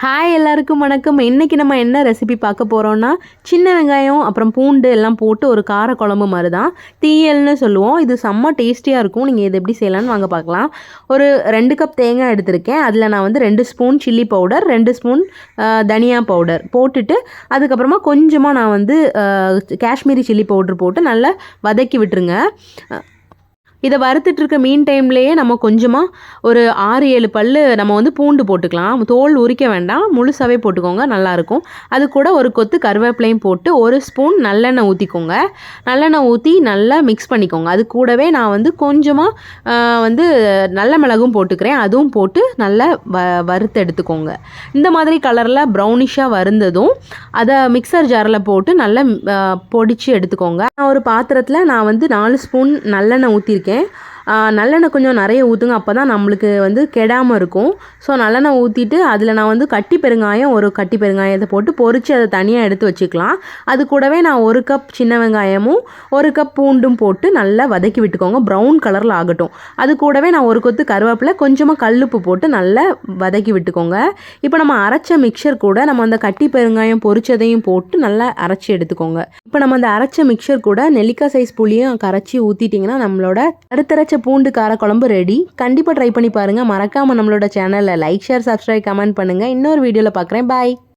Hi எல்லாருக்கும் வணக்கம். இன்றைக்கி நம்ம என்ன ரெசிபி பார்க்க போகிறோன்னா சின்ன வெங்காயம் அப்புறம் பூண்டு எல்லாம் போட்டு ஒரு கார குழம்பு மாதிரி தான் தீயல்னு சொல்லுவோம். இது செம்ம டேஸ்டியாக இருக்கும். நீங்கள் இது எப்படி செய்யலாம்னு வாங்க பார்க்கலாம். ஒரு ரெண்டு கப் தேங்காய் எடுத்திருக்கேன். அதில் நான் வந்து ரெண்டு ஸ்பூன் சில்லி பவுடர் ரெண்டு ஸ்பூன் தனியா பவுடர் போட்டுட்டு அதுக்கப்புறமா கொஞ்சமாக நான் வந்து காஷ்மீரி சில்லி பவுடர் போட்டு நல்லா வதக்கி விட்டுருங்க. இதை வறுத்துட்டு இருக்க மீன் டைம்லேயே நம்ம கொஞ்சமாக ஒரு ஆறு ஏழு பல் நம்ம வந்து பூண்டு போட்டுக்கலாம். தோல் உரிக்க வேண்டாம். முழுசாகவே போட்டுக்கோங்க. நல்லாயிருக்கும். அது கூட ஒரு கொத்து கருவேப்பிலையும் போட்டு ஒரு ஸ்பூன் நல்லெண்ணெய் ஊற்றிக்கோங்க நல்லெண்ணெய் ஊற்றி நல்லா மிக்ஸ் பண்ணிக்கோங்க. அது கூடவே நான் வந்து கொஞ்சமாக வந்து நல்ல மிளகும் போட்டுக்கிறேன். அதுவும் போட்டு நல்லா வ வறுத்து எடுத்துக்கோங்க இந்த மாதிரி கலரில் ப்ரௌனிஷாக வருந்ததும் அதை மிக்சர் ஜாரில் போட்டு நல்லா பொடிச்சு எடுத்துக்கோங்க. நான் ஒரு பாத்திரத்தில் நான் வந்து நாலு ஸ்பூன் நல்லெண்ணெய் ஊற்றிருக்கேன் நல்லெண்ணெய் கொஞ்சம் நிறைய ஊற்றுங்க அப்போ தான் நம்மளுக்கு வந்து கெடாமல் இருக்கும். ஸோ நல்லெண்ணெய் ஊற்றிட்டு அதில் நான் வந்து கட்டி பெருங்காயம் ஒரு கட்டி பெருங்காயத்தை போட்டு பொரித்து அதை தனியாக எடுத்து வச்சுக்கலாம். அது கூடவே நான் ஒரு கப் சின்ன வெங்காயமும் ஒரு கப் பூண்டும் போட்டு நல்லா வதக்கி விட்டுக்கோங்க. ப்ரௌன் கலரில் ஆகட்டும். அது கூடவே நான் ஒரு கொத்து கருவேப்பிலை கொஞ்சமாக கல்லுப்பு போட்டு நல்லா வதக்கி விட்டுக்கோங்க. இப்போ நம்ம அரைச்ச மிக்சர் கூட நம்ம அந்த கட்டி பெருங்காயம் பொரிச்சதையும் போட்டு நல்லா அரைச்சி எடுத்துக்கோங்க. இப்போ நம்ம அந்த அரைச்ச மிக்சர் கூட நெல்லிக்காய் சைஸ் புளியும் கரைச்சி ஊற்றிட்டிங்கன்னா நம்மளோட பூண்டு கார குழம்பு ரெடி கண்டிப்பாக ட்ரை பண்ணி பாருங்கள் மறக்காமல் நம்மளோட சேனலில் லைக் ஷேர் சப்ஸ்கிரைப் கமெண்ட் பண்ணுங்கள் இன்னொரு வீடியோவில் பார்க்குறேன் பாய்